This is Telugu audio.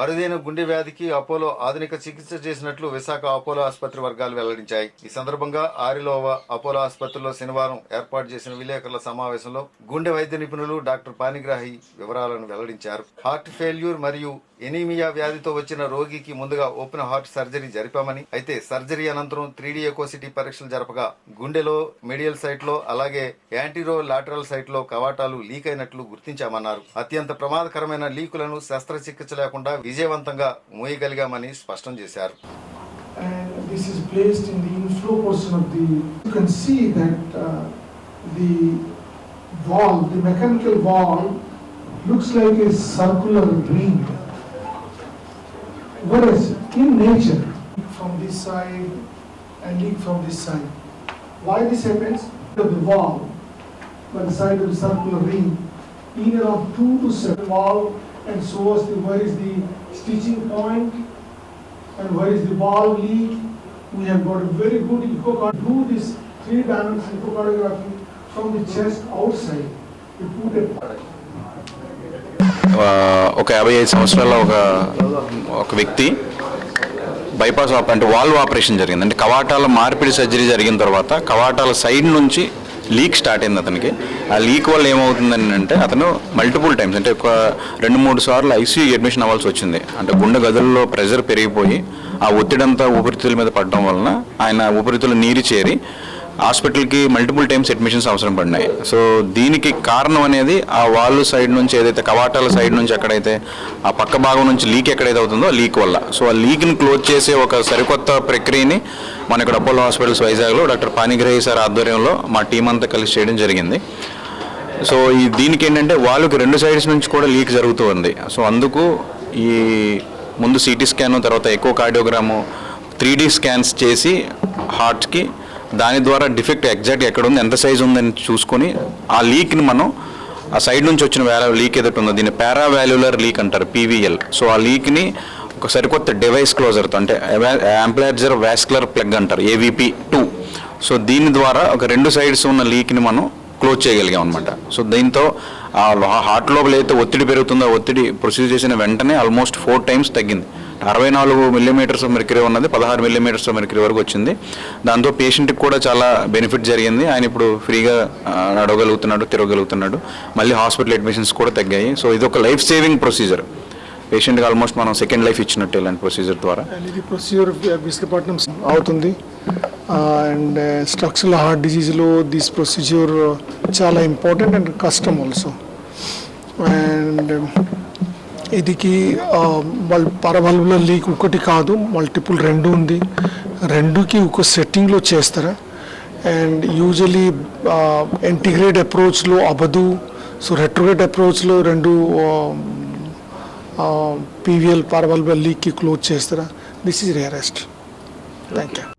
అరుదైన గుండె వ్యాధికి అపోలో ఆధునిక చికిత్స చేసినట్లు విశాఖ అపోలో ఆసుపత్రి వర్గాలు వెల్లడించాయి. ఈ సందర్భంగా ఆరిలోవ అపోలో ఆసుపత్రిలో శనివారం ఏర్పాటు చేసిన విలేకరుల సమావేశంలో గుండె వైద్య నిపుణులు డాక్టర్ పానిగ్రాహి వివరాలను వెల్లడించారు. హార్ట్ ఫెయిల్యూర్ మరియు ఎనీమియా వ్యాధితో వచ్చిన రోగికి ముందుగా ఓపెన్ హార్ట్ సర్జరీ జరిపామని అయితే సర్జరీ అనంతరం త్రీడీ ఎకోసిటీ పరీక్షలు జరపగా గుండెలో మెడియల్ సైట్లో అలాగే యాంటీరో లాటరల్ సైట్లో కవాటాలు లీక్ అయినట్లు గుర్తించామన్నారు అత్యంత ప్రమాదకరమైన లీకులను శస్త్రచికిత్స లేకుండా విజయవంతంగా మోయగలిగామని స్పష్టం చేశారు and this is placed in the inflow portion of the, you can see that uh, the valve, the mechanical valve looks like a circular ring. Whereas in nature, from this side and leak from this side. Why this happens? The valve, by the side of the circular ring, in around two to seven valve and us the, where is the stitching point and where is the valve leak. We have got a very good echocardiography. Do this three dimensional echocardiography from the chest outside. We put ఒక యాభై ఐదు సంవత్సరాల ఒక ఒక వ్యక్తి బైపాస్ ఆప్ అంటే వాల్వ్ ఆపరేషన్ జరిగింది. అంటే కవాటాల మార్పిడి సర్జరీ జరిగిన తర్వాత కవాటాల సైడ్ నుంచి లీక్ స్టార్ట్ అయింది అతనికి. ఆ లీక్ వల్ల ఏమవుతుందని అంటే అతను మల్టిపుల్ టైమ్స్ అంటే ఒక రెండు మూడు సార్లు ఐసీయూ అడ్మిషన్ అవ్వాల్సి వచ్చింది. అంటే గుండె గదుల్లో ప్రెషర్ పెరిగిపోయి ఆ ఒత్తిడంతా ఊపిరితిత్తుల మీద పడడం వలన ఆయన ఊపిరితిత్తులు నీరు చేరి హాస్పిటల్కి మల్టిపుల్ టైమ్స్ అడ్మిషన్స్ అవసరం పడినాయి. సో దీనికి కారణం అనేది ఆ వాళ్ళు సైడ్ నుంచి ఏదైతే కవాటాల సైడ్ నుంచి ఎక్కడైతే ఆ పక్క భాగం నుంచి లీక్ ఎక్కడైతే అవుతుందో ఆ లీక్ వల్ల. సో ఆ లీక్ని క్లోజ్ చేసే ఒక సరికొత్త ప్రక్రియని మన ఇక్కడ అపోలో హాస్పిటల్స్ వైజాగ్లో డాక్టర్ పానిగ్రహి సార్ ఆధ్వర్యంలో మా టీం అంతా కలిసి చేయడం జరిగింది. సో ఈ దీనికి ఏంటంటే వాళ్ళకి రెండు సైడ్స్ నుంచి కూడా లీక్ జరుగుతూ ఉంది. సో అందుకు ఈ ముందు సిటీ స్కాన్ తర్వాత ఎక్కువ కార్డియోగ్రాము త్రీ డీ స్కాన్స్ చేసి హార్ట్కి దాని ద్వారా డిఫెక్ట్ ఎగ్జాక్ట్ ఎక్కడ ఉంది ఎంత సైజ్ ఉందని చూసుకొని ఆ లీక్ని మనం ఆ సైడ్ నుంచి వచ్చిన వేరే లీక్ ఏదైతే ఉందో దీన్ని పారావాల్యులర్ లీక్ అంటారు పీవీఎల్ సో ఆ లీక్ని ఒక సరికొత్త డివైస్ క్లోజర్తో అంటే యాంప్లాజర్ వ్యాస్కులర్ ప్లగ్ అంటారు ఏవిపి టూ సో దీని ద్వారా ఒక రెండు సైడ్స్ ఉన్న లీక్ని మనం క్లోజ్ చేయగలిగాం అనమాట సో దీంతో ఆ హార్ట్ లోపల అయితే ఒత్తిడి పెరుగుతుందో ఒత్తిడి ప్రొసీజర్ చేసిన వెంటనే ఆల్మోస్ట్ ఫోర్ టైమ్స్ తగ్గింది. అరవై నాలుగు మిల్లీమీటర్స్ మెరికరీ ఉన్నది పదహారు మిల్లీమీటర్స్ మెరికరీ వరకు వచ్చింది. దాంతో పేషెంట్కి కూడా చాలా బెనిఫిట్ జరిగింది. ఆయన ఇప్పుడు ఫ్రీగా నడవగలుగుతున్నాడు తిరగలుగుతున్నాడు మళ్ళీ హాస్పిటల్ అడ్మిషన్స్ కూడా తగ్గాయి. సో ఇది ఒక లైఫ్ సేవింగ్ ప్రొసీజర్ పేషెంట్కి ఆల్మోస్ట్ మనం సెకండ్ లైఫ్ ఇచ్చినట్టు ఇలాంటి ప్రొసీజర్ ద్వారా. ఇది ప్రొసీజర్ విశాఖపట్నం అవుతుంది. అండ్ స్ట్రక్చరల్ హార్ట్ డిజీజ్లో దిస్ ప్రొసీజర్ చాలా ఇంపార్టెంట్ అండ్ కష్టం ఆల్సో అండ్ ఇదికి వాళ్ళు పరవల్వుల లీక్ ఒకటి కాదు మల్టిపుల్ రెండు ఉంది. రెండుకి ఒక సెట్టింగ్లో చేస్తారా? అండ్ యూజువలీ ఇంటిగ్రేట్ అప్రోచ్లో అవ్వదు సో రెట్రోగేట్ అప్రోచ్లో రెండు పీవీఎల్ పరవల్బల్ లీక్కి క్లోజ్ చేస్తారా? This is rarest. Thank you